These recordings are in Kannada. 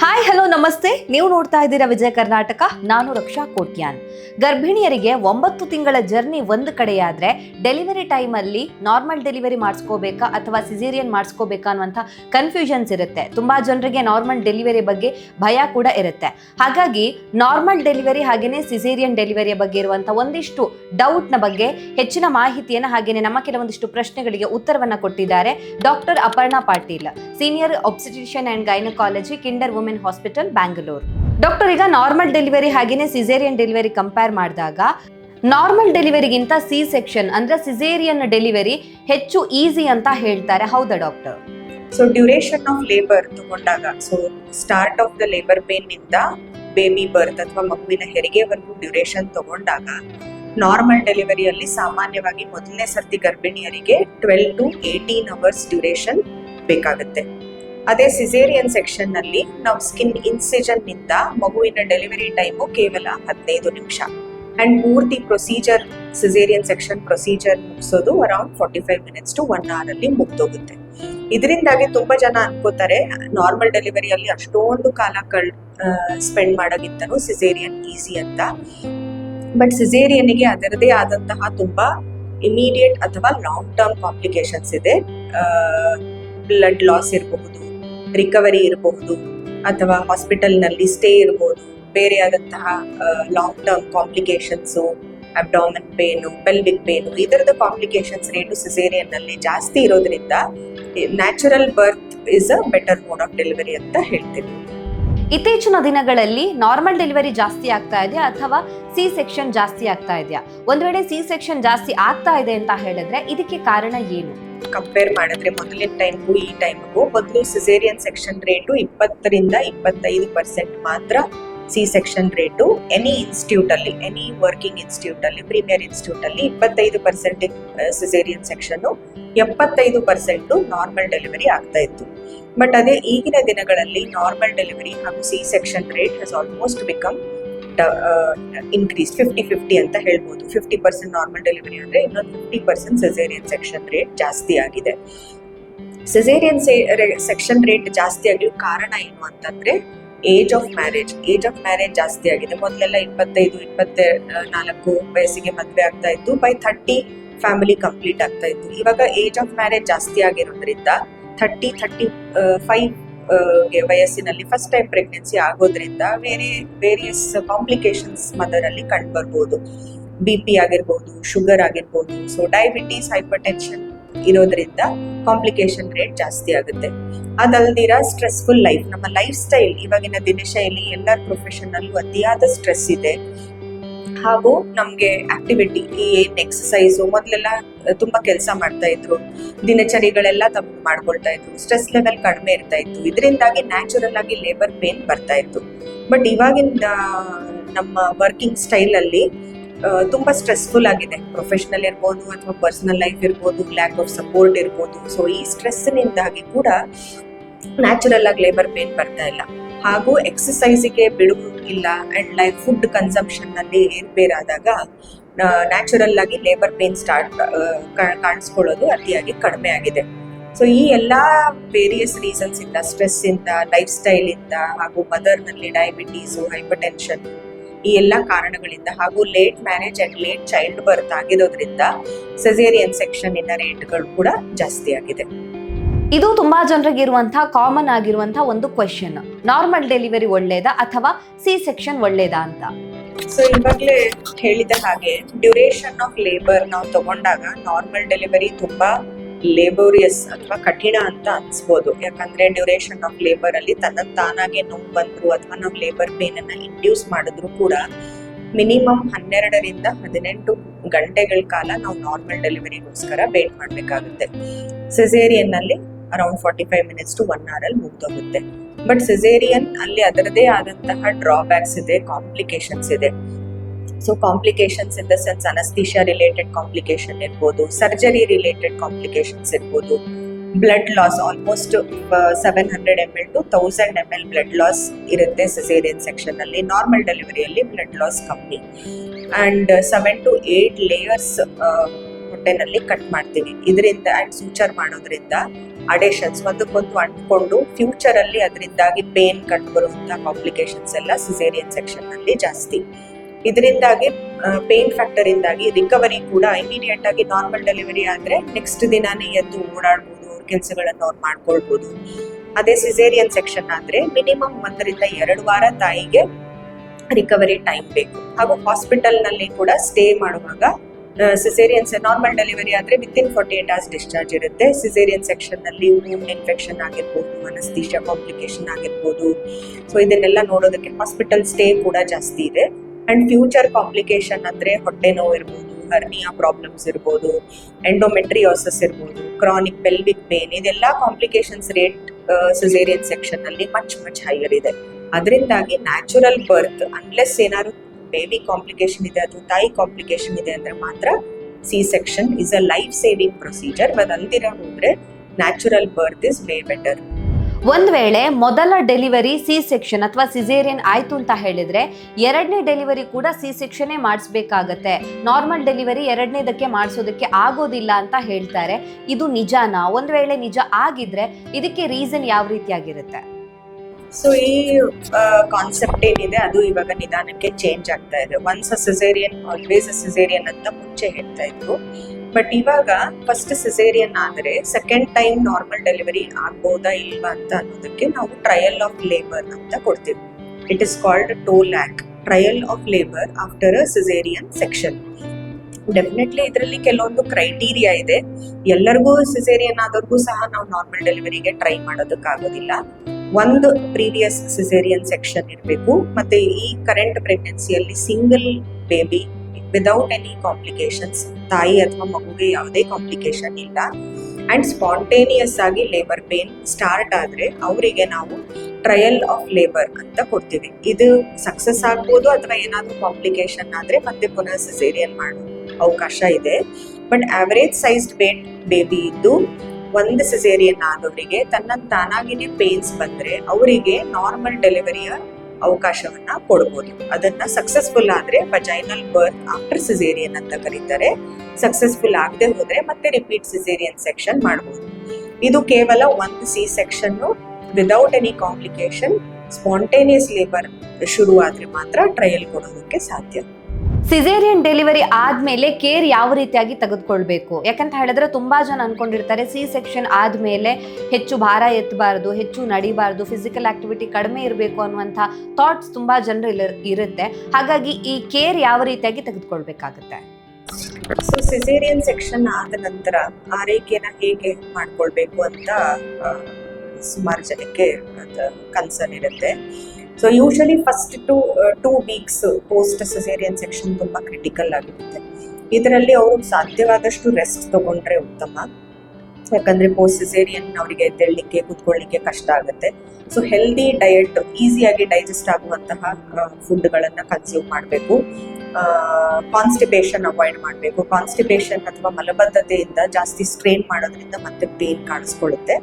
ಹಾಯ್ ಹಲೋ, ನಮಸ್ತೆ. ನೀವು ನೋಡ್ತಾ ಇದ್ದೀರಾ ವಿಜಯ ಕರ್ನಾಟಕ. ನಾನು ರಕ್ಷಾ ಕೋಟ್ಯಾನ್. ಗರ್ಭಿಣಿಯರಿಗೆ ಒಂಬತ್ತು ತಿಂಗಳ ಜರ್ನಿ ಒಂದು ಕಡೆಯಾದ್ರೆ ಡೆಲಿವರಿ ಟೈಮಲ್ಲಿ ನಾರ್ಮಲ್ ಡೆಲಿವರಿ ಮಾಡಿಸ್ಕೋಬೇಕಾ ಅಥವಾ ಸಿಜೇರಿಯನ್ ಮಾಡಿಸ್ಕೋಬೇಕಾ ಅನ್ನುವಂಥ ಕನ್ಫ್ಯೂಷನ್ಸ್ ಇರುತ್ತೆ. ತುಂಬಾ ಜನರಿಗೆ ನಾರ್ಮಲ್ ಡೆಲಿವರಿ ಬಗ್ಗೆ ಭಯ ಕೂಡ ಇರುತ್ತೆ. ಹಾಗಾಗಿ ನಾರ್ಮಲ್ ಡೆಲಿವರಿ ಹಾಗೆಯೇ ಸಿಜೇರಿಯನ್ ಡೆಲಿವರಿಯ ಬಗ್ಗೆ ಇರುವಂಥ ಒಂದಿಷ್ಟು ಡೌಟ್ನ ಬಗ್ಗೆ ಹೆಚ್ಚಿನ ಮಾಹಿತಿಯನ್ನು ಹಾಗೆಯೇ ನಮ್ಮ ಕೆಲವೊಂದಿಷ್ಟು ಪ್ರಶ್ನೆಗಳಿಗೆ ಉತ್ತರವನ್ನ ಕೊಟ್ಟಿದ್ದಾರೆ doctor Aparna Patil. Senior obstetrician and gynaecology kinder women hospital Bangalore. Doctor, ಈಗ ನಾರ್ಮಲ್ ಡೆಲಿವರಿ ಹಾಗೇನೆ ಸಿಸೇರಿಯನ್ ಡೆಲಿವರಿ ಕಂಪೇರ್ ಮಾಡಿದಾಗ ನಾರ್ಮಲ್ ಡೆಲಿವರಿಗಿಂತ ಸಿ ಸೆಕ್ಷನ್ ಅಂದ್ರೆ ಸಿಸೇರಿಯನ್ ಡೆಲಿವರಿ ಹೆಚ್ಚು ಈಸಿ ಅಂತ ಹೇಳ್ತಾರೆ. ಹೌದಾ doctor? So duration of labour ತಗೊಂಡಾಗ so start of the labour ಪೇನ್ನಿಂದ baby birth ಅಥವಾ ಮಗುವಿನ ಹೆರಿಗೆವರೆಗೂ ಡ್ಯೂರೇಷನ್ ತಗೊಂಡಾಗ ನಾರ್ಮಲ್ ಡೆಲಿವರಿಯಲ್ಲಿ ಸಾಮಾನ್ಯವಾಗಿ ಮೊದಲನೇ ಸರ್ತಿ ಗರ್ಭಿಣಿಯರಿಗೆ twelve to eighteen hours duration ಬೇಕಾಗುತ್ತೆ. ಅದೇ ಸಿಸೇರಿಯನ್ ಸೆಕ್ಷನ್ನಲ್ಲಿ ನಾವು ಸ್ಕಿನ್ ಇನ್ಸಿಜನ್ನಿಂದ ಮಗುವಿನ ಡೆಲಿವರಿ ಟೈಮು ಕೇವಲ ಹದಿನೈದು ನಿಮಿಷ. ಅಂಡ್ ಪೂರ್ತಿ procedure caesarean section procedure ಮುಗಿಸೋದು around forty five minutes to one hour ಅಲ್ಲಿ ಮುಗ್ದೋಗುತ್ತೆ. ಇದರಿಂದಾಗಿ ತುಂಬಾ ಜನ ಅನ್ಕೋತಾರೆ ನಾರ್ಮಲ್ ಡೆಲಿವರಿಯಲ್ಲಿ ಅಷ್ಟೊಂದು ಕಾಲ ಕಳ್ ಸ್ಪೆಂಡ್ ಮಾಡೋಕ್ಕಿಂತನೂ ಸಿಸೇರಿಯನ್ ಈಸಿ ಅಂತ. ಬಟ್ ಸಿಸೇರಿಯನ್ಗೆ ಅದರದೇ ಆದಂತಹ ತುಂಬಾ ಇಮಿಡಿಯೇಟ್ ಅಥವಾ ಲಾಂಗ್ ಟರ್ಮ್ ಕಾಂಪ್ಲಿಕೇಶನ್ಸ್ ಇದೆ. ಬ್ಲಡ್ ಲಾಸ್ ಇರಬಹುದು ರಿಕವರಿ ಇರಬಹುದು ಅಥವಾ ಹಾಸ್ಪಿಟಲ್ನಲ್ಲಿ ಸ್ಟೇ ಇರಬಹುದು. ಬೇರೆ ಆದಂತಹ long term complications abdomen pain pelvic pain ಇದರದ complications rate ಸಿಸೇರಿಯನ್ನಲ್ಲಿ ಜಾಸ್ತಿ ಇರೋದ್ರಿಂದ natural birth is a better mode of delivery ಅಂತ ಹೇಳ್ತೀನಿ ಇತ್ತೀಚಿನ ದಿನಗಳಲ್ಲಿ ನಾರ್ಮಲ್ ಡೆಲಿವರಿ ಜಾಸ್ತಿ ಆಗ್ತಾ ಇದೆಯಾ ಅಥವಾ ಸಿ ಸೆಕ್ಷನ್ ಜಾಸ್ತಿ ಆಗ್ತಾ ಇದೆಯಾ? ಒಂದು ವೇಳೆ ಸಿ ಸೆಕ್ಷನ್ ಜಾಸ್ತಿ ಆಗ್ತಾ ಇದೆ ಅಂತ ಹೇಳಿದ್ರೆ ಇದಕ್ಕೆ ಕಾರಣ ಏನು? ಕಂಪೇರ್ ಮಾಡಿದ್ರೆ ಮೊದಲಿನ ಟೈಮ್ಗೂ ಈ ಟೈಮ್ಗೂ ಮೊದಲು ಸಿಸೇರಿಯನ್ ಸೆಕ್ಷನ್ ರೇಟು ಇಪ್ಪತ್ತರಿಂದ ಇಪ್ಪತ್ತೈದು ಪರ್ಸೆಂಟ್ ಮಾತ್ರ C section rate any institute ಅಲ್ಲಿ ಎನಿ ವರ್ಕಿಂಗ್ ಇನ್ಸ್ಟಿಟ್ಯೂಟ್ ಅಲ್ಲಿ ಪ್ರೀಮಿಯರ್ ಇನ್ಸ್ಟಿಟ್ಯೂಟ್ ಅಲ್ಲಿ ಇಪ್ಪತ್ತೈದು ಪರ್ಸೆಂಟ್ ಸಿಸೇರಿಯನ್ ಸೆಕ್ಷನ್ ಎಪ್ಪತ್ತೈದು ಪರ್ಸೆಂಟ್ ನಾರ್ಮಲ್ ಡೆಲಿವರಿ ಆಗ್ತಾ ಇತ್ತು. ಬಟ್ ಅದೇ ಈಗಿನ ದಿನಗಳಲ್ಲಿ ನಾರ್ಮಲ್ ಡೆಲಿವರಿ ಹಾಗೂ C section rate has almost become increase fifty fifty ಅಂತ ಹೇಳ್ಬೋದು. ಫಿಫ್ಟಿ ಪರ್ಸೆಂಟ್ ನಾರ್ಮಲ್ ಡೆಲಿವರಿ ಅಂದ್ರೆ ಇನ್ನೊಂದು fifty percent caesarean section rate ಜಾಸ್ತಿ ಆಗಿದೆ. ಸೆಸೇರಿಯನ್ ಸೆಕ್ಷನ್ ರೇಟ್ ಜಾಸ್ತಿ ಆಗಲು ಕಾರಣ ಏನು ಅಂತಂದ್ರೆ age of marriage age of marriage ಜಾಸ್ತಿ ಆಗಿದೆ. ಮೊದಲೆಲ್ಲ ಇಪ್ಪತ್ತೈದು ಇಪ್ಪತ್ತ ನಾಲ್ಕು ವಯಸ್ಸಿಗೆ ಮದುವೆ ಆಗ್ತಾ ಇತ್ತು. ಬೈ ಥರ್ಟಿ ಫ್ಯಾಮಿಲಿ ಕಂಪ್ಲೀಟ್ ಆಗ್ತಾ ಇತ್ತು. ಇವಾಗ ಏಜ್ ಆಫ್ ಮ್ಯಾರೇಜ್ ಜಾಸ್ತಿ ಆಗಿರೋದ್ರಿಂದ ಥರ್ಟಿ ಥರ್ಟಿ ಫೈವ್ ವಯಸ್ಸಿನಲ್ಲಿ ಫಸ್ಟ್ ಟೈಮ್ ಪ್ರೆಗ್ನೆನ್ಸಿ ಆಗೋದ್ರಿಂದ ಬೇರೆ ವೇರಿಯಸ್ ಕಾಂಪ್ಲಿಕೇಶನ್ಸ್ ಮದರ್ ಅಲ್ಲಿ ಕಂಡು ಬರ್ಬೋದು ಬಿ ಪಿ ಆಗಿರ್ಬೋದು ಶುಗರ್ ಆಗಿರ್ಬೋದು ಸೊ ಡಯಾಬಿಟೀಸ್ ಹೈಪರ್ ಟೆನ್ಷನ್ ಇರೋದ್ರಿಂದ ಕಾಂಪ್ಲಿಕೇಶನ್ ರೇಟ್ ಜಾಸ್ತಿ ಆಗುತ್ತೆ. ಅದಲ್ದಿರ ಸ್ಟ್ರೆಸ್ಫುಲ್ ಲೈಫ್ ನಮ್ಮ ಲೈಫ್ ಸ್ಟೈಲ್ ಇವಾಗಿನ ದಿನಶೈಲಿ ಎಲ್ಲರ ಪ್ರೊಫೆಷನ್ ಅಲ್ಲೂ ಅತಿಯಾದ ಸ್ಟ್ರೆಸ್ ಇದೆ. ಹಾಗೂ ನಮ್ಗೆ ಆಕ್ಟಿವಿಟಿ ಈ ಏನ್ ಎಕ್ಸಸೈಸು ಮೊದಲೆಲ್ಲ ತುಂಬಾ ಕೆಲಸ ಮಾಡ್ತಾ ಇದ್ರು. ದಿನಚರಿಗಳೆಲ್ಲ ತಮ್ಮ ಮಾಡ್ಕೊಳ್ತಾ ಇದ್ರು. ಸ್ಟ್ರೆಸ್ ಲೆವೆಲ್ ಕಡಿಮೆ ಇರ್ತಾ ಇತ್ತು. ಇದರಿಂದಾಗಿ ನ್ಯಾಚುರಲ್ ಆಗಿ ಲೇಬರ್ ಪೇನ್ ಬರ್ತಾ ಇತ್ತು. ಬಟ್ ಇವಾಗಿನ ನಮ್ಮ ವರ್ಕಿಂಗ್ ಸ್ಟೈಲ್ ಅಲ್ಲಿ ತುಂಬಾ ಸ್ಟ್ರೆಸ್ಫುಲ್ ಆಗಿದೆ. ಪ್ರೊಫೆಷನಲ್ ಇರ್ಬೋದು ಅಥವಾ ಪರ್ಸನಲ್ ಲೈಫ್ ಇರ್ಬೋದು ಲ್ಯಾಕ್ ಆಫ್ ಸಪೋರ್ಟ್ ಇರ್ಬೋದು. ಸೊ ಈ ಸ್ಟ್ರೆಸ್ನಿಂದಾಗಿ ಕೂಡ ನ್ಯಾಚುರಲ್ ಆಗಿ ಲೇಬರ್ ಪೇನ್ ಬರ್ತಾ ಇಲ್ಲ. ಹಾಗೂ ಎಕ್ಸಸೈಸಿಗೆ ಬಿಡುವು ಇಲ್ಲ ಅಂಡ್ ಲೈಫ್ ಫುಡ್ ಕನ್ಸಂಪ್ಷನ್ನಲ್ಲಿ ಏರ್ಪೇರಾದಾಗ ನ್ಯಾಚುರಲ್ ಆಗಿ ಲೇಬರ್ ಪೇನ್ ಸ್ಟಾರ್ಟ್ ಕಾಣಿಸ್ಕೊಳ್ಳೋದು ಅತಿಯಾಗಿ ಕಡಿಮೆ ಆಗಿದೆ. ಸೊ ಈ ಎಲ್ಲಾ ವೇರಿಯಸ್ ರೀಸನ್ಸ್ ಇಂದ ಸ್ಟ್ರೆಸ್ ಇಂದ ಲೈಫ್ ಸ್ಟೈಲ್ ಇಂದ ಹಾಗೂ ಮದರ್ನಲ್ಲಿ ಡಯಾಬಿಟೀಸು ಹೈಪರ್ ಟೆನ್ಷನ್ ಈ ಎಲ್ಲಾ ಕಾರಣಗಳಿಂದ ಹಾಗೂ late marriage and late child birth ಆಗಿರೋದ್ರಿಂದ ಸೆಸೇರಿಯನ್ ಸೆಕ್ಷನ್ ಇನ್ನ ರೇಟ್ಗಳು ಕೂಡ ಜಾಸ್ತಿ ಆಗಿದೆ. ಇದು ತುಂಬಾ ಜನರಿಗೆ ಇರುವಂತಹ ಕಾಮನ್ ಆಗಿರುವಂತಹ ಒಂದು ಕ್ವೆಶನ್ ನಾರ್ಮಲ್ ಡೆಲಿವರಿ ಒಳ್ಳೇದಾ ಅಥವಾ ಸಿ ಸೆಕ್ಷನ್ ಒಳ್ಳೇದಾ ಅಂತ? ಸೊ ಇವಾಗಲೇ ಹೇಳಿದ ಹಾಗೆ ಡ್ಯೂರೇಷನ್ ಆಫ್ ಲೇಬರ್ ನಾವು ತಗೊಂಡಾಗ ನಾರ್ಮಲ್ ಡೆಲಿವರಿ ತುಂಬಾ ಲೇಬೋರಿಯಸ್ ಅಥವಾ ಕಠಿಣ ಅಂತ ಅನ್ಸ್ಬೋದು. ಯಾಕಂದ್ರೆ ಡ್ಯೂರೇಷನ್ ಆಫ್ ಲೇಬರ್ ಅಲ್ಲಿ ತನ್ನ ತಾನಾಗೆ ನೋವು ಬಂದ್ರು ಅಥವಾ ನಾವು ಲೇಬರ್ ಪೇನ್ ಅನ್ನ ಇಂಡ್ಯೂಸ್ ಮಾಡಿದ್ರು ಕೂಡ ಮಿನಿಮಮ್ ಹನ್ನೆರಡರಿಂದ ಹದಿನೆಂಟು ಗಂಟೆಗಳ ಕಾಲ ನಾವು ನಾರ್ಮಲ್ ಡೆಲಿವರಿಗೋಸ್ಕರ ವೇಟ್ ಮಾಡಬೇಕಾಗುತ್ತೆ. ಸಿಸೇರಿಯನ್ ಅಲ್ಲಿ around forty five minutes to one hour ಅಲ್ಲಿ ಮುಗ್ದೋಗುತ್ತೆ. ಬಟ್ ಸಿಸೇರಿಯನ್ ಅಲ್ಲಿ ಅದರದೇ ಆದಂತಹ ಡ್ರಾಬ್ಯಾಕ್ಸ್ ಇದೆ ಕಾಂಪ್ಲಿಕೇಶನ್ಸ್ ಇದೆ. So complications in the sense anaesthesia related complication ಇರ್ಬೋದು ಸರ್ಜರಿ ರಿಲೇಟೆಡ್ ಕಾಂಪ್ಲಿಕೇಶನ್ಸ್ ಇರ್ಬೋದು. Blood loss almost seven hundred M L to thousand M L blood loss ಇರುತ್ತೆ ಸಿಸೇರಿಯನ್ ಸೆಕ್ಷನ್ ಅಲ್ಲಿ. ನಾರ್ಮಲ್ ಡೆಲಿವರಿಯಲ್ಲಿ ಬ್ಲಡ್ ಲಾಸ್ ಕಮ್ಮಿ. And seven to eight layers ಹೊಟ್ಟೆನಲ್ಲಿ cut ಮಾಡ್ತೀವಿ ಇದರಿಂದ ಅಂಡ್ ಸೂಚರ್ ಮಾಡೋದ್ರಿಂದ ಅಡೇಷನ್ಸ್ ಒಂದಕ್ಕೊಂದು ಅಂಟ್ಕೊಂಡು ಫ್ಯೂಚರ್ ಅಲ್ಲಿ ಅದರಿಂದಾಗಿ ಪೇನ್ ಕಂಡು ಬರುವಂತಹ ಕಾಂಪ್ಲಿಕೇಶನ್ಸ್ ಎಲ್ಲ ಸಿಸೇರಿಯನ್ ಸೆಕ್ಷನ್ನಲ್ಲಿ ಜಾಸ್ತಿ. ಇದರಿಂದಾಗಿ ಪೇನ್ ಫ್ಯಾಕ್ಟರ್ ಇಂದಾಗಿ ರಿಕವರಿ ಕೂಡ ಇಮಿಡಿಯೇಟ್ ಆಗಿ ನಾರ್ಮಲ್ ಡೆಲಿವರಿ ಆದ್ರೆ ನೆಕ್ಸ್ಟ್ ದಿನಾನೇ ಎದ್ದು ಓಡಾಡ್ಬೋದು ಅವ್ರ ಕೆಲಸಗಳನ್ನ ಅವ್ರು ಮಾಡ್ಕೊಳ್ಬೋದು. ಅದೇ ಸಿಸೇರಿಯನ್ ಸೆಕ್ಷನ್ ಆದ್ರೆ ಮಿನಿಮಮ್ ಒಂದರಿಂದ ಎರಡು ವಾರ ತಾಯಿಗೆ ರಿಕವರಿ ಟೈಮ್ ಬೇಕು. ಹಾಗೂ ಹಾಸ್ಪಿಟಲ್ನಲ್ಲಿ ಕೂಡ ಸ್ಟೇ ಮಾಡುವಾಗ ಸಿಸೇರಿಯನ್ಸ್ ನಾರ್ಮಲ್ ಡೆಲಿವರಿ ಆದ್ರೆ within forty eight hours discharge ಇರುತ್ತೆ. ಸಿಸೇರಿಯನ್ ಸೆಕ್ಷನ್ನಲ್ಲಿ ವೂಂಡ್ ಇನ್ಫೆಕ್ಷನ್ ಆಗಿರ್ಬೋದು ಮನಸ್ತೀಶ ಕಾಂಪ್ಲಿಕೇಶನ್ ಆಗಿರ್ಬೋದು. ಸೊ ಇದನ್ನೆಲ್ಲ ನೋಡೋದಕ್ಕೆ ಹಾಸ್ಪಿಟಲ್ ಸ್ಟೇ ಕೂಡ ಜಾಸ್ತಿ ಇದೆ. ಅಂಡ್ ಫ್ಯೂಚರ್ ಕಾಂಪ್ಲಿಕೇಶನ್ ಅಂದ್ರೆ ಹೊಟ್ಟೆ ನೋವು ಇರ್ಬೋದು ಹರ್ನಿಯಾ ಪ್ರಾಬ್ಲಮ್ಸ್ ಇರ್ಬೋದು ಎಂಡೋಮೆಟ್ರಿಯೋಸಸ್ ಇರ್ಬೋದು ಕ್ರಾನಿಕ್ ಪೆಲ್ವಿಕ್ ಪೇನ್ ಇದೆಲ್ಲ ಕಾಂಪ್ಲಿಕೇಶನ್ಸ್ ರೇಟ್ ಸಿಸೇರಿಯನ್ ಸೆಕ್ಷನ್ನಲ್ಲಿ ಮಚ್ ಮಚ್ ಹೈಯರ್ ಇದೆ. ಅದರಿಂದಾಗಿ ನ್ಯಾಚುರಲ್ ಬರ್ತ್ ಅನ್ಲೆಸ್ ಏನಾದ್ರು ಬೇಬಿ ಕಾಂಪ್ಲಿಕೇಶನ್ ಇದೆ ಅಥವಾ ತಾಯಿ ಕಾಂಪ್ಲಿಕೇಶನ್ ಇದೆ ಅಂದರೆ ಮಾತ್ರ C section is a life saving procedure but ಅಂದಿರ ಹೋದ್ರೆ natural birth is way better ಒಂದ್ ವೇಳೆ ಮೊದಲ ಡೆಲಿವರಿ ಸಿ ಸೆಕ್ಷನ್ ಅಥವಾ ಸಿಸೇರಿಯನ್ ಆಯ್ತು ಅಂತ ಹೇಳಿದ್ರೆ ಎರಡನೇ ಡೆಲಿವರಿ ಕೂಡ ಸಿ ಸೆಕ್ಷನ್ನೇ ಮಾಡಿಸ್ಬೇಕಾಗತ್ತೆ. ನಾರ್ಮಲ್ ಡೆಲಿವರಿ ಎರಡನೇದಕ್ಕೆ ಮಾಡಿಸೋದಕ್ಕೆ ಆಗೋದಿಲ್ಲ ಅಂತ ಹೇಳ್ತಾರೆ. ಇದು ನಿಜಾನಾ? ಒಂದ್ ವೇಳೆ ನಿಜ ಆಗಿದ್ರೆ ಇದಕ್ಕೆ ರೀಸನ್ ಯಾವ ರೀತಿಯಾಗಿರುತ್ತೆ? ಸೊ ಈ ಕಾನ್ಸೆಪ್ಟ್ ಏನಿದೆ, ಅದು ಇವಾಗ ನಿಧಾನಕ್ಕೆ ಚೇಂಜ್ ಆಗ್ತಾ ಇದೆ. ಒನ್ಸ್ ಸಿಸೇರಿಯನ್ ಆಲ್ವೇಸ್ ಸಿಸೇರಿಯನ್ ಅಂತ ಮುಂಚೆ ಹೇಳ್ತಾ ಇದ್ರು. ಬಟ್ ಇವಾಗ ಫಸ್ಟ್ ಸಿಸೇರಿಯನ್ ಆದರೆ ಸೆಕೆಂಡ್ ಟೈಮ್ ನಾರ್ಮಲ್ ಡೆಲಿವರಿ ಆಗ್ಬೋದಾ ಇಲ್ವಾ ಅಂತ ಅನ್ನೋದಕ್ಕೆ ನಾವು ಟ್ರಯಲ್ ಆಫ್ ಲೇಬರ್ ಅಂತ ಕೊಡ್ತೀವಿ. It is called TOLAC trial of labour after a caesarean section definitely ಇದರಲ್ಲಿ ಕೆಲವೊಂದು ಕ್ರೈಟೀರಿಯಾ ಇದೆ. ಎಲ್ಲರಿಗೂ ಸಿಸೇರಿಯನ್ ಆದವ್ರಿಗೂ ಸಹ ನಾವು ನಾರ್ಮಲ್ ಡೆಲಿವರಿಗೆ ಟ್ರೈ ಮಾಡೋದಕ್ಕಾಗೋದಿಲ್ಲ. ಒಂದು ಪ್ರೀವಿಯಸ್ ಸಿಸೇರಿಯನ್ ಸೆಕ್ಷನ್ ಇರಬೇಕು, ಮತ್ತೆ ಈ current ಪ್ರೆಗ್ನೆನ್ಸಿಯಲ್ಲಿ single baby without any complications ತಾಯಿ ಅಥವಾ ಮಗುಗೆ ಯಾವುದೇ ಕಾಂಪ್ಲಿಕೇಶನ್ ಇಲ್ಲ. ಅಂಡ್ ಸ್ಪಾಂಟೇನಿಯಸ್ ಆಗಿ ಲೇಬರ್ ಪೇನ್ ಸ್ಟಾರ್ಟ್ ಆದ್ರೆ ಅವರಿಗೆ ನಾವು ಟ್ರಯಲ್ ಆಫ್ ಲೇಬರ್ ಅಂತ ಕೊಡ್ತೀವಿ. ಇದು ಸಕ್ಸಸ್ ಆಗ್ಬೋದು ಅಥವಾ ಏನಾದರೂ ಕಾಂಪ್ಲಿಕೇಶನ್ ಆದ್ರೆ ಮತ್ತೆ ಪುನಃ ಸಿಸೇರಿಯನ್ ಮಾಡೋ ಅವಕಾಶ ಇದೆ. But average sized weight baby ಇದ್ದು ಒಂದು ಸಿಸೇರಿಯನ್ ಆದವರಿಗೆ ತನ್ನ ತಾನಾಗಿನೇ ಪೇನ್ಸ್ ಬಂದ್ರೆ ಅವರಿಗೆ ನಾರ್ಮಲ್ ಡೆಲಿವರಿಯ ಅವಕಾಶವನ್ನ ಕೊಡ್ಬೋದು. ಅದನ್ನ ಸಕ್ಸಸ್ಫುಲ್ ಆದ್ರೆ ವಜೈನಲ್ ಬರ್ತ್ ಆಫ್ಟರ್ ಸಿಸೇರಿಯನ್ ಅಂತ ಕರೀತಾರೆ. ಸಕ್ಸಸ್ಫುಲ್ ಆಗದೆ ಹೋದ್ರೆ ಮತ್ತೆ ರಿಪೀಟ್ ಸಿಸೇರಿಯನ್ ಸೆಕ್ಷನ್ ಮಾಡಬಹುದು ಇದು ಕೇವಲ ಒಂದು C section without any complication spontaneous labour ಶುರು ಆದ್ರೆ ಮಾತ್ರ ಟ್ರಯಲ್ ಕೊಡೋದಕ್ಕೆ ಸಾಧ್ಯ. ಸಿಸೇರಿಯನ್ ಡೆಲಿವರಿ ಆದ್ಮೇಲೆ ಕೇರ್ ಯಾವ ರೀತಿಯಾಗಿ ತೆಗೆದುಕೊಳ್ಬೇಕು? ಯಾಕಂತ ಹೇಳಿದ್ರೆ ತುಂಬಾ ಜನ ಅನ್ಕೊಂಡಿರ್ತಾರೆ ಸಿ ಸೆಕ್ಷನ್ ಆದ್ಮೇಲೆ ಹೆಚ್ಚು ಭಾರ ಎತ್ತಬಾರದು, ಹೆಚ್ಚು ನಡಿಬಾರದು ಫಿಸಿಕಲ್ ಆಕ್ಟಿವಿಟಿ ಕಡಿಮೆ ಇರಬೇಕು ಅನ್ನುವಂಥ ಥಾಟ್ಸ್ ತುಂಬಾ ಜನರಲ್ಲಿ ಇರುತ್ತೆ. ಹಾಗಾಗಿ ಈ ಕೇರ್ ಯಾವ ರೀತಿಯಾಗಿ ತೆಗೆದುಕೊಳ್ಬೇಕಾಗುತ್ತೆ? ಸೊ ಸಿಸೇರಿಯನ್ ಸೆಕ್ಷನ್ ಆದ ನಂತರ ಆರೈಕೆನ ಹೇಗೆ ಮಾಡ್ಕೊಳ್ಬೇಕು ಅಂತ ಸುಮಾರು ಜನಕ್ಕೆ ಕನ್ಸರ್ನ್ ಇರುತ್ತೆ. So usually first to two weeks post caesarean section ತುಂಬಾ ಕ್ರಿಟಿಕಲ್ ಆಗಿರುತ್ತೆ. ಇದರಲ್ಲಿ ಅವರು ಸಾಧ್ಯವಾದಷ್ಟು ರೆಸ್ಟ್ ತಗೊಂಡ್ರೆ ಉತ್ತಮ. ಯಾಕಂದ್ರೆ ಪೋಸ್ಟ್ ಸೆಸೇರಿಯನ್ ಅವರಿಗೆ ತೆಳ್ಳಿಕ್ಕೆ ಕೂತ್ಕೊಳ್ಳಿಕ್ಕೆ ಕಷ್ಟ ಆಗುತ್ತೆ. ಸೊ ಹೆಲ್ದಿ ಡಯಟ್ ಈಸಿಯಾಗಿ ಡೈಜೆಸ್ಟ್ ಆಗುವಂತಹ ಫುಡ್ಗಳನ್ನು ಕನ್ಸ್ಯೂಮ್ ಮಾಡಬೇಕು. ಕಾನ್ಸ್ಟಿಪೇಷನ್ ಅವಾಯ್ಡ್ ಮಾಡಬೇಕು. ಕಾನ್ಸ್ಟಿಪೇಷನ್ ಅಥವಾ ಮಲಬದ್ಧತೆಯಿಂದ ಜಾಸ್ತಿ ಸ್ಟ್ರೈನ್ ಮಾಡೋದ್ರಿಂದ ಮತ್ತೆ ಪೇನ್ ಕಾಣಿಸ್ಕೊಳ್ಳುತ್ತೆ.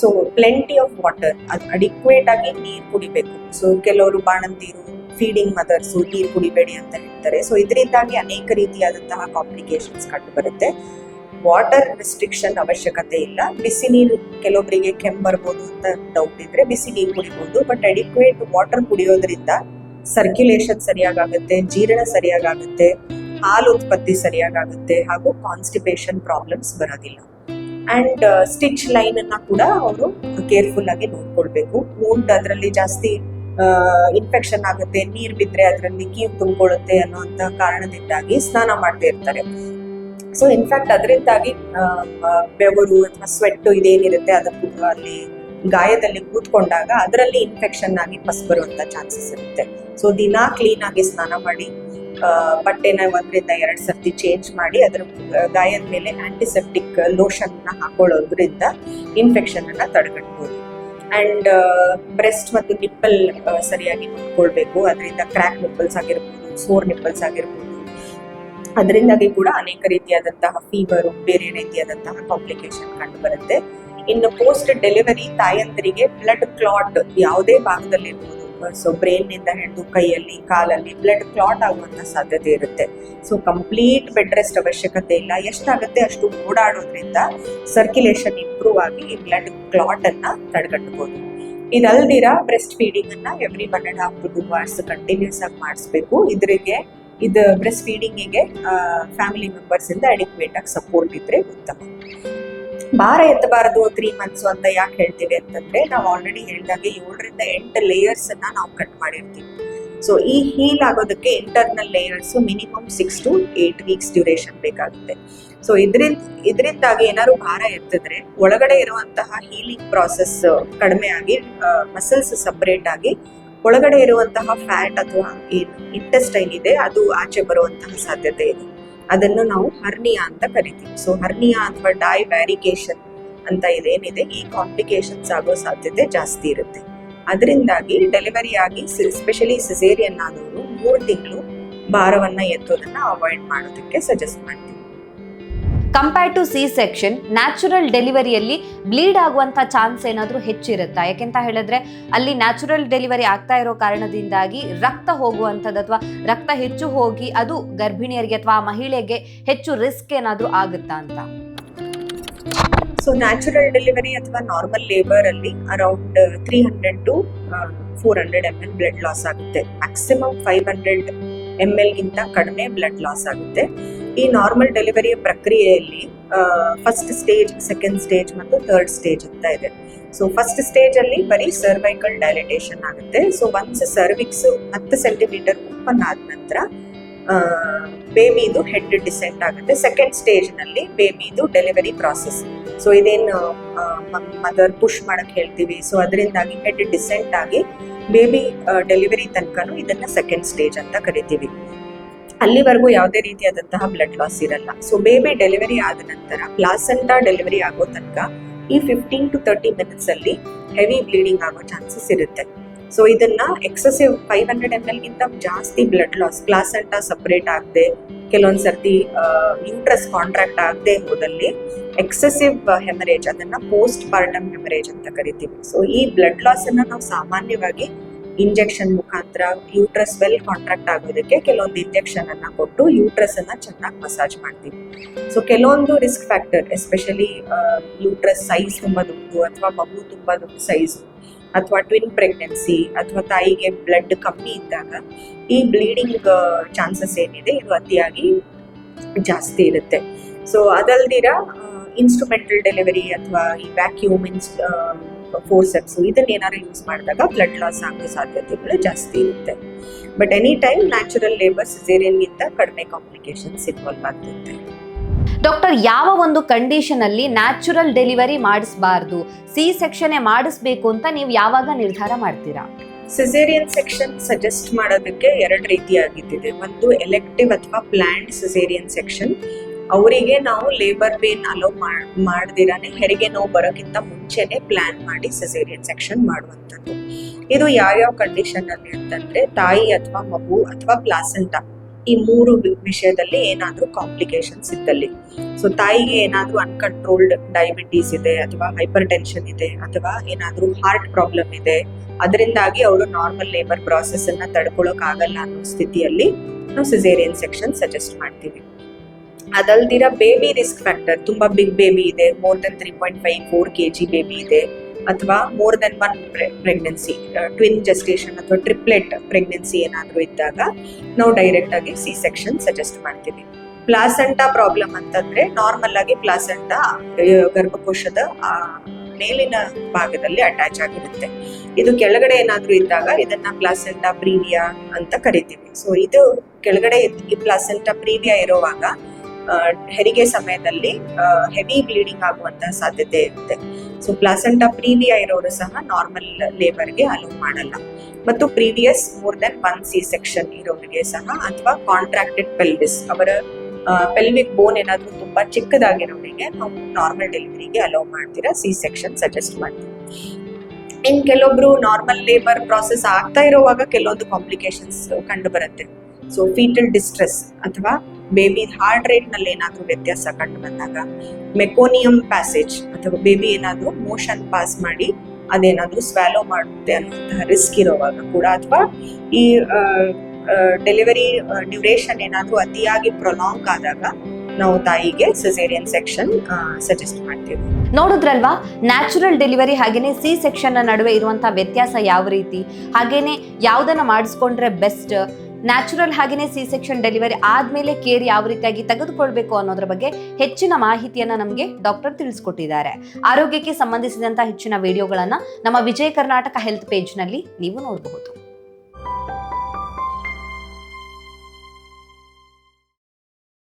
ಸೊ ಪ್ಲೆಂಟಿ ಆಫ್ ವಾಟರ್ ಅದು ಅಡಿಕ್ವೇಟ್ ಆಗಿ ನೀರು ಕುಡಿಬೇಕು. ಸೊ ಕೆಲವರು ಬಾಣಂತೀರು ಫೀಡಿಂಗ್ ಮದರ್ಸ್ ನೀರು ಕುಡಿಬೇಡಿ ಅಂತ ಹೇಳ್ತಾರೆ. ಸೊ ಇದರಿಂದಾಗಿ ಅನೇಕ ರೀತಿಯಾದಂತಹ ಕಾಂಪ್ಲಿಕೇಶನ್ಸ್ ಕಂಡು ಬರುತ್ತೆ ವಾಟರ್ ರೆಸ್ಟ್ರಿಕ್ಷನ್ ಅವಶ್ಯಕತೆ ಇಲ್ಲ. ಬಿಸಿ ನೀರು ಕೆಲವೊಬ್ಬರಿಗೆ ಕೆಮ್ಮು ಬರ್ಬೋದು ಅಂತ ಡೌಟ್ ಇದ್ರೆ ಬಿಸಿ ನೀರು ಕುಡಿಬಹುದು ಬಟ್ ಅಡಿಕ್ವೇಟ್ ವಾಟರ್ ಕುಡಿಯೋದ್ರಿಂದ ಸರ್ಕ್ಯುಲೇಷನ್ ಸರಿಯಾಗುತ್ತೆ ಜೀರ್ಣ ಸರಿಯಾಗುತ್ತೆ ಹಾಲು ಉತ್ಪತ್ತಿ ಸರಿಯಾಗುತ್ತೆ ಹಾಗೂ ಕಾನ್ಸ್ಟಿಪೇಷನ್ ಪ್ರಾಬ್ಲಮ್ಸ್ ಬರೋದಿಲ್ಲ. ಅಂಡ್ ಸ್ಟಿಚ್ ಲೈನ್ ಅನ್ನ ಕೂಡ ಅವರು ಕೇರ್ಫುಲ್ ಆಗಿ ನೋಡ್ಕೊಳ್ಬೇಕು. ವೂಂಡ್ ಅದರಲ್ಲಿ ಜಾಸ್ತಿ ಇನ್ಫೆಕ್ಷನ್ ಆಗುತ್ತೆ, ನೀರ್ ಬಿದ್ರೆ ಅದರಲ್ಲಿ ಕೀವು ತುಂಬಿಕೊಳ್ಳುತ್ತೆ ಅನ್ನುವಂತ ಕಾರಣದಿಂದಾಗಿ ಸ್ನಾನ ಮಾಡ್ತಾ ಇರ್ತಾರೆ. ಸೊ ಇನ್ಫ್ಯಾಕ್ಟ್ ಅದರಿಂದಾಗಿ ಬೆವರು ಅಥವಾ ಸ್ವೆಟ್ ಇದೇನಿರುತ್ತೆ ಅದಕ್ಕೂ ಅಲ್ಲಿ ಗಾಯದಲ್ಲಿ ಕೂತ್ಕೊಂಡಾಗ ಅದರಲ್ಲಿ ಇನ್ಫೆಕ್ಷನ್ ಆಗಿ ಪಸ್ ಬರುವಂತ ಚಾನ್ಸಸ್ ಇರುತ್ತೆ. ಸೊ ದಿನಾ ಕ್ಲೀನ್ ಆಗಿ ಸ್ನಾನ ಮಾಡಿ ಬಟ್ಟೆನ ಒಂದ್ರಿಂದ ಎರಡು ಸರ್ತಿ ಚೇಂಜ್ ಮಾಡಿ ಅದರ ಗಾಯದ ಮೇಲೆ ಆಂಟಿಸೆಪ್ಟಿಕ್ ಲೋಷನ್ನ ಹಾಕೊಳ್ಳೋದ್ರಿಂದ ಇನ್ಫೆಕ್ಷನ್ ಅನ್ನ ತಡೆಗಟ್ಟಬಹುದು ಅಂಡ್ ಬ್ರೆಸ್ಟ್ ಮತ್ತು ನಿಪ್ಪಲ್ ಸರಿಯಾಗಿ ನೋಡ್ಕೊಳ್ಬೇಕು. ಅದರಿಂದ ಕ್ರ್ಯಾಕ್ ನಿಪ್ಪಲ್ಸ್ ಆಗಿರ್ಬೋದು ಸೋರ್ ನಿಪ್ಪಲ್ಸ್ ಆಗಿರ್ಬೋದು. ಅದರಿಂದಾಗಿ ಕೂಡ ಅನೇಕ ರೀತಿಯಾದಂತಹ ಫೀವರು ಬೇರೆ ರೀತಿಯಾದಂತಹ ಕಾಂಪ್ಲಿಕೇಶನ್ ಕಂಡು ಬರುತ್ತೆ ಇನ್ನು ಪೋಸ್ಟ್ ಡೆಲಿವರಿ ತಾಯಂದರಿಗೆ ಬ್ಲಡ್ ಕ್ಲಾಟ್ ಯಾವುದೇ ಭಾಗದಲ್ಲಿರ್ಬೋದು. ಸೊ ಬ್ರೈನ್ನಿಂದ ಹಿಡಿದು ಕೈಯಲ್ಲಿ, ಕಾಲಲ್ಲಿ ಬ್ಲಡ್ ಕ್ಲಾಟ್ ಆಗುವಂತ ಸಾಧ್ಯತೆ ಇರುತ್ತೆ. ಸೊ ಕಂಪ್ಲೀಟ್ ಬೆಡ್ ರೆಸ್ಟ್ ಅವಶ್ಯಕತೆ ಇಲ್ಲ. ಎಷ್ಟಾಗುತ್ತೆ? ಅಷ್ಟು ಓಡಾಡೋದ್ರಿಂದ ಸರ್ಕ್ಯುಲೇಷನ್ ಇಂಪ್ರೂವ್ ಆಗಿ ಬ್ಲಡ್ ಕ್ಲಾಟ್ ಅನ್ನ ತಡೆಗಟ್ಟಬಹುದು ಇದಲ್ದಿರ ಬ್ರೆಸ್ಟ್ ಫೀಡಿಂಗ್ ಅನ್ನ every one and half to two hours continuous ಆಗಿ ಮಾಡಿಸ್ಬೇಕು. ಇದ್ರಿಗೆ, ಇದು ಬ್ರೆಸ್ಟ್ ಫೀಡಿಂಗಿಗೆ ಫ್ಯಾಮಿಲಿ ಮೆಂಬರ್ಸ್ ಇಂದ ಅಡಿಕ್ವೇಟ್ ಆಗಿ ಸಪೋರ್ಟ್ ಇದ್ರೆ ಉತ್ತಮ. ಭಾರ ಎತ್ತಬಾರದು ತ್ರೀ ಮಂತ್ಸ್ ಅಂತ ಯಾಕೆ ಹೇಳ್ತೀವಿ ಅಂತಂದ್ರೆ ನಾವು ಆಲ್ರೆಡಿ ಹೇಳಿದಾಗೆ ಏಳರಿಂದ ಎಂಟು ಲೇಯರ್ಸ್ ಅನ್ನ ನಾವು ಕಟ್ ಮಾಡಿರ್ತೀವಿ. ಸೊ ಈ ಹೀಲ್ ಆಗೋದಕ್ಕೆ internal layers minimum six to eight weeks duration ಬೇಕಾಗುತ್ತೆ. ಸೊ ಇದ್ರಿಂದ, ಇದರಿಂದಾಗಿ ಏನಾದ್ರು ಭಾರ ಎತ್ತಿದ್ರೆ ಒಳಗಡೆ ಇರುವಂತಹ ಹೀಲಿಂಗ್ ಪ್ರಾಸೆಸ್ ಕಡಿಮೆ ಆಗಿ ಮಸಲ್ಸ್ ಸಪ್ರೇಟ್ ಆಗಿ ಒಳಗಡೆ ಇರುವಂತಹ ಫ್ಯಾಟ್ ಅಥವಾ ಏನು ಇಂಟೆಸ್ಟೈನ್ ಇದೆ, ಅದು ಆಚೆ ಬರುವಂತಹ ಸಾಧ್ಯತೆ ಇದೆ. ಅದನ್ನು ನಾವು ಹರ್ನಿಯಾ ಅಂತ ಕರಿತೀವಿ. ಸೊ ಹರ್ನಿಯಾ ಅಥವಾ ಡೈ ವ್ಯಾರಿಕೇಶನ್ ಅಂತ ಇದೇನಿದೆ, ಈ ಕಾಂಪ್ಲಿಕೇಶನ್ಸ್ ಆಗೋ ಸಾಧ್ಯತೆ ಜಾಸ್ತಿ ಇರುತ್ತೆ. ಅದರಿಂದಾಗಿ ಡೆಲಿವರಿ ಆಗಿ ಸ್ಪೆಷಲಿ ಸಿಸೇರಿಯನ್ ಆದವರು ಮೂರು ತಿಂಗಳು ಭಾರವನ್ನ ಎತ್ತೋದನ್ನ ಅವಾಯ್ಡ್ ಮಾಡೋದಕ್ಕೆ ಸಜೆಸ್ಟ್ ಮಾಡ್ತೀವಿ. Compare to C section natural ಡೆಲಿವರಿಯಲ್ಲಿ bleed ಆಗುವಂಥ ಚಾನ್ಸ್ ಏನಾದರೂ ಹೆಚ್ಚಿರುತ್ತಾ? ಯಾಕೆಂತ ಹೇಳಿದ್ರೆ, ಅಲ್ಲಿ ನ್ಯಾಚುರಲ್ ಡೆಲಿವರಿ ಆಗ್ತಾ ಇರೋ ಕಾರಣದಿಂದಾಗಿ ರಕ್ತ ಹೋಗುವಂಥದ್ದು ಅಥವಾ ರಕ್ತ ಹೆಚ್ಚು ಹೋಗಿ ಅದು ಗರ್ಭಿಣಿಯರಿಗೆ ಅಥವಾ ಮಹಿಳೆಗೆ ಹೆಚ್ಚು ರಿಸ್ಕ್ ಏನಾದರೂ ಆಗುತ್ತಾ ಅಂತ? ಸೊ ನ್ಯಾಚುರಲ್ ಡೆಲಿವರಿ ಅಥವಾ ನಾರ್ಮಲ್ ಲೇಬರ್ ಅಲ್ಲಿ around three hundred to four hundred M L blood loss ಆಗುತ್ತೆ. Maximum five hundred M L ಗಿಂತ ಕಡಿಮೆ ಬ್ಲಡ್ ಲಾಸ್ ಆಗುತ್ತೆ. ಈ ನಾರ್ಮಲ್ ಡೆಲಿವರಿಯ ಪ್ರಕ್ರಿಯೆಯಲ್ಲಿ ಫಸ್ಟ್ ಸ್ಟೇಜ್ ಸೆಕೆಂಡ್ ಸ್ಟೇಜ್ ಮತ್ತು ಥರ್ಡ್ ಸ್ಟೇಜ್ ಅಂತ ಇದೆ. ಸೊ ಫಸ್ಟ್ ಸ್ಟೇಜ್ ಅಲ್ಲಿ ಬರೀ ಸರ್ವೈಕಲ್ ಡೈಲಿಟೇಷನ್ ಆಗುತ್ತೆ. ಸೊ ಒನ್ಸ್ ಸರ್ವಿಕ್ಸ್ ಹತ್ತು ಸೆಂಟಿಮೀಟರ್ ಓಪನ್ ಆದ ನಂತರ ಬೇಬಿದು ಹೆಡ್ ಡಿಸೆಂಟ್ ಆಗುತ್ತೆ. ಸೆಕೆಂಡ್ ಸ್ಟೇಜ್ನಲ್ಲಿ ಬೇಬಿದು ಡೆಲಿವರಿ ಪ್ರಾಸೆಸ್ ಸೊ ಇದೇನು ಮದರ್ ಪುಷ್ ಮಾಡಕ್ ಹೇಳ್ತೀವಿ. ಸೊ ಅದರಿಂದಾಗಿ ಹೆಡ್ ಡಿಸೆಂಟ್ ಆಗಿ ಬೇಬಿ ಡೆಲಿವರಿ ತನಕನು ಇದನ್ನ ಸೆಕೆಂಡ್ ಸ್ಟೇಜ್ ಅಂತ ಕರಿತೀವಿ. ಅಲ್ಲಿವರೆಗೂ ಯಾವುದೇ ರೀತಿಯಾದಂತಹ ಬ್ಲಡ್ ಲಾಸ್ ಇರಲ್ಲ. ಸೊ ಬೇಬಿ ಡೆಲಿವರಿ ಆದ ನಂತರ ಪ್ಲಾಸೆಂಟಾ ಡೆಲಿವರಿ ಆಗೋ ತನಕ ಈ ಫಿಫ್ಟೀನ್ ಟು ತರ್ಟಿ ಮಿನಿಟ್ಸ್ ಅಲ್ಲಿ ಹೆವಿ ಬ್ಲೀಡಿಂಗ್ ಆಗೋ ಚಾನ್ಸಸ್ ಇರುತ್ತೆ. ಸೊ ಇದನ್ನ excessive five hundred M L ಗಿಂತ ಜಾಸ್ತಿ ಬ್ಲಡ್ ಲಾಸ್ ಪ್ಲಾಸೆಂಟಾ ಸಪರೇಟ್ ಆಗದೆ ಕೆಲವೊಂದ್ಸರ್ತಿ ಯೂಟ್ರಸ್ ಕಾಂಟ್ರಾಕ್ಟ್ ಆಗದೆ ಹೋದಲ್ಲಿ ಎಕ್ಸೆಸಿವ್ ಹೆಮರೇಜ್ ಅದನ್ನ ಪೋಸ್ಟ್ ಪಾರ್ಟಮ್ ಹೆಮರೇಜ್ ಅಂತ ಕರಿತೀವಿ. ಸೊ ಈ ಬ್ಲಡ್ ಲಾಸ್ ಅನ್ನ ನಾವು ಸಾಮಾನ್ಯವಾಗಿ ಇಂಜೆಕ್ಷನ್ ಮುಖಾಂತರ ಯೂಟ್ರಸ್ ವೆಲ್ ಕಾಂಟ್ರಾಕ್ಟ್ ಆಗೋದಕ್ಕೆ ಕೆಲವೊಂದು ಇಂಜೆಕ್ಷನ್ ಅನ್ನ ಕೊಟ್ಟು ಯೂಟ್ರಸ್ ಅನ್ನ ಚೆನ್ನಾಗಿ ಮಸಾಜ್ ಮಾಡ್ತೀವಿ. ಸೊ ಕೆಲವೊಂದು risk factor especially uterus size ತುಂಬಾ ದೊಡ್ಡದು ಅಥವಾ ಮಗು ತುಂಬಾ ದೊಡ್ಡ ಸೈಜ್ ಅಥವಾ ಟ್ವಿನ್ ಪ್ರೆಗ್ನೆನ್ಸಿ ಅಥವಾ ತಾಯಿಗೆ ಬ್ಲಡ್ ಕಮ್ಮಿ ಇದ್ದಾಗ ಈ ಬ್ಲೀಡಿಂಗ್ ಚಾನ್ಸಸ್ ಏನಿದೆ ಇದು ಅತಿಯಾಗಿ ಜಾಸ್ತಿ ಇರುತ್ತೆ. ಸೊ ಅದಲ್ದಿರ ಇನ್ಸ್ಟ್ರೂಮೆಂಟಲ್ ಡೆಲಿವರಿ ಅಥವಾ ಈ ವ್ಯಾಕ್ಯೂಮ್ ಇನ್ಸ್ ಫೋರ್ಸೆಪ್ಸ್ ಇದನ್ನ ಏನಾದ್ರು ಯೂಸ್ ಮಾಡಿದಾಗ ಬ್ಲಡ್ ಲಾಸ್ ಆಗೋ ಸಾಧ್ಯತೆಗಳು ಜಾಸ್ತಿ ಇರುತ್ತೆ. But any time natural labour ಸಿಸೇರಿಯನ್ಗಿಂತ ಕಡಿಮೆ ಕಾಂಪ್ಲಿಕೇಶನ್ಸ್ ಇನ್ವಾಲ್ವ್ ಆಗ್ತಿರುತ್ತೆ. ಡಾಕ್ಟರ್ ಯಾವ ಒಂದು ಕಂಡೀಷನ್ ಅಲ್ಲಿ ನ್ಯಾಚುರಲ್ ಡೆಲಿವರಿ ಮಾಡಿಸಬಾರದು? ಸಿ ಸೆಕ್ಷನ್ ಮಾಡಿಸ್ಬೇಕು ಅಂತ ನೀವು ಯಾವಾಗ ನಿರ್ಧಾರ ಮಾಡ್ತೀರಾ? ಸಿಸೇರಿಯನ್ ಸೆಕ್ಷನ್ ಸಜೆಸ್ಟ್ ಮಾಡೋದಕ್ಕೆ ಎರಡು ರೀತಿಯಾಗಿದ್ದಿದೆ. ಒಂದು ಎಲೆಕ್ಟಿವ್ ಅಥವಾ ಪ್ಲಾಂಟ್ ಸಿಸೇರಿಯನ್ ಸೆಕ್ಷನ್ ಅವರಿಗೆ ನಾವು ಲೇಬರ್ ಪೇನ್ ಅಲೋ ಮಾಡ್ದಿರಾನೆ ಹೆರಿಗೆ ನೋವು ಬರೋಕ್ಕಿಂತ ಮುಂಚೆನೆ ಪ್ಲಾನ್ ಮಾಡಿ ಸಿಸೇರಿಯನ್ ಸೆಕ್ಷನ್ ಮಾಡುವಂಥದ್ದು. ಇದು ಯಾವ್ಯಾವ ಕಂಡೀಷನ್ ಅಲ್ಲಿ ಅಂತಂದ್ರೆ ತಾಯಿ ಅಥವಾ ಮಗು ಅಥವಾ ಪ್ಲಾಸೆಂಟಾ ಈ ಮೂರು ವಿಷಯದಲ್ಲಿ ಏನಾದ್ರೂ ಕಾಂಪ್ಲಿಕೇಶನ್ಸ್ ಇದ್ದಲ್ಲಿ. ಸೊ ತಾಯಿಗೆ ಏನಾದ್ರೂ ಅನ್ಕಂಟ್ರೋಲ್ಡ್ ಡಯಾಬಿಟೀಸ್ ಇದೆ ಅಥವಾ ಹೈಪರ್ ಟೆನ್ಷನ್ ಇದೆ ಅಥವಾ ಏನಾದ್ರೂ ಹಾರ್ಟ್ ಪ್ರಾಬ್ಲಮ್ ಇದೆ, ಅದರಿಂದಾಗಿ ಅವರು ನಾರ್ಮಲ್ ಲೇಬರ್ ಪ್ರಾಸೆಸ್ ಅನ್ನ ಆಗಲ್ಲ ಅನ್ನೋ ಸ್ಥಿತಿಯಲ್ಲಿ ನಾವು ಸಿಸೇರಿಯನ್ ಸೆಕ್ಷನ್ ಸಜೆಸ್ಟ್ ಮಾಡ್ತೀವಿ. ಅದಲ್ದಿರ ಬೇಬಿ ರಿಸ್ಕ್ ಫ್ಯಾಕ್ಟರ್ ತುಂಬಾ ಬಿಗ್ ಬೇಬಿ ಇದೆ more than three point five four K G baby ಇದೆ, ಅಥವಾ more than one pregnancy twin gestation ಅಥವಾ ಟ್ರಿಪ್ಲೆಟ್ ಪ್ರೆಗ್ನೆನ್ಸಿ ಏನಾದರೂ ಇದ್ದಾಗ ನಾವು ಡೈರೆಕ್ಟ್ ಆಗಿ ಸಿ ಸೆಕ್ಷನ್ ಸಜೆಸ್ಟ್ ಮಾಡ್ತೀವಿ. ಪ್ಲಾಸೆಂಟಾ ಪ್ರಾಬ್ಲಮ್ ಅಂತಂದ್ರೆ ನಾರ್ಮಲ್ ಆಗಿ ಪ್ಲಾಸೆಂಟಾ ಗರ್ಭಕೋಶದ ಮೇಲಿನ ಭಾಗದಲ್ಲಿ ಅಟ್ಯಾಚ್ ಆಗಿರುತ್ತೆ. ಇದು ಕೆಳಗಡೆ ಏನಾದರೂ ಇದ್ದಾಗ ಇದನ್ನ ಪ್ಲಾಸೆಂಟಾ ಪ್ರೀವಿಯಾ ಅಂತ ಕರಿತೀವಿ. ಸೊ ಇದು ಕೆಳಗಡೆ ಈ ಪ್ಲಾಸೆಂಟಾ ಪ್ರೀವಿಯಾ ಇರುವಾಗ ಹೆರಿಗೆ ಸಮಯದಲ್ಲಿ ಹೆವಿ ಬ್ಲೀಡಿಂಗ್ ಆಗುವಂತಹ ಸಾಧ್ಯತೆ ಇರುತ್ತೆ. ಸೊ ಪ್ಲಾಸೆಂಟಾ ಪ್ರೀವಿಯಾ ಇರೋರು ಸಹ ನಾರ್ಮಲ್ ಲೇಬರ್ಗೆ ಅಲೋ ಮಾಡಲ್ಲ. ಮತ್ತು previous more than one C section ಇರೋರಿಗೆ ಸಹ ಅಥವಾ ಕಾಂಟ್ರಾಕ್ಟೆಡ್ ಪೆಲ್ವಿಸ್ ಅವರ ಪೆಲ್ವಿಕ್ ಬೋನ್ ಏನಾದರೂ ತುಂಬಾ ಚಿಕ್ಕದಾಗಿರೋರಿಗೆ ನಾವು ನಾರ್ಮಲ್ ಡೆಲಿವರಿಗೆ ಅಲೋ ಮಾಡ್ತೀರಾ ಸಿ ಸೆಕ್ಷನ್ ಸಜೆಸ್ಟ್ ಮಾಡ್ತೀವಿ ಇನ್ ಕೆಲವೊಬ್ರು ನಾರ್ಮಲ್ ಲೇಬರ್ ಪ್ರಾಸೆಸ್ ಆಗ್ತಾ ಇರುವಾಗ ಕೆಲವೊಂದು ಕಾಂಪ್ಲಿಕೇಶನ್ಸ್ ಕಂಡು ಬರುತ್ತೆ ಸೊ ಫೀಟಲ್ ಡಿಸ್ಟ್ರೆಸ್ ಅಥವಾ ಬೇಬಿ ಹಾರ್ಟ್ ರೇಟ್ನಲ್ಲಿ ಏನಾದರೂ ವ್ಯತ್ಯಾಸ ಕಂಡು ಬಂದಾಗ ಮೆಕೋನಿಯಂ ಪ್ಯಾಸೇಜ್ ಅಥವಾ ಬೇಬಿ ಏನಾದರೂ ಮೋಷನ್ ಪಾಸ್ ಮಾಡಿ ಅದೇನಾದ್ರೂ ಸ್ವಾಲೋ ಮಾಡುತ್ತೆ ಅನ್ನುವಂತಹ ರಿಸ್ಕ್ ಇರೋವಾಗ ಕೂಡ ಅಥವಾ ಈ ಡೆಲಿವರಿ ಡ್ಯೂರೇಷನ್ ಏನಾದರೂ ಅತಿಯಾಗಿ ಪ್ರೊಲಾಂಗ್ ಆದಾಗ ನಾವು ತಾಯಿಗೆ ಸಿಸೇರಿಯನ್ ಸೆಕ್ಷನ್ ಸಜೆಸ್ಟ್ ಮಾಡ್ತೀವಿ. ನೋಡಿದ್ರಲ್ವಾ? ನ್ಯಾಚುರಲ್ ಡೆಲಿವರಿ ಹಾಗೇನೆ ಸಿ ಸೆಕ್ಷನ್ ನಡುವೆ ಇರುವಂತಹ ವ್ಯತ್ಯಾಸ ಯಾವ ರೀತಿ? ಹಾಗೇನೆ ಯಾವ್ದನ್ನ ಮಾಡಿಸ್ಕೊಂಡ್ರೆ ಬೆಸ್ಟ್ ನ್ಯಾಚುರಲ್ ಹಾಗೇನೆ ಸಿ ಸೆಕ್ಷನ್ ಡೆಲಿವರಿ ಆದ್ಮೇಲೆ ಕೇರ್ ಯಾವ ರೀತಿಯಾಗಿ ತೆಗೆದುಕೊಳ್ಬೇಕು ಅನ್ನೋದ್ರ ಬಗ್ಗೆ ಹೆಚ್ಚಿನ ಮಾಹಿತಿಯನ್ನ ನಮಗೆ ಡಾಕ್ಟರ್ ತಿಳಿಸ್ಕೊಟ್ಟಿದ್ದಾರೆ. ಆರೋಗ್ಯಕ್ಕೆ ಸಂಬಂಧಿಸಿದಂತಹ ಹೆಚ್ಚಿನ ವಿಡಿಯೋಗಳನ್ನ ನಮ್ಮ ವಿಜಯ ಕರ್ನಾಟಕ ಹೆಲ್ತ್ ಪೇಜ್ನಲ್ಲಿ ನೀವು ನೋಡಬಹುದು.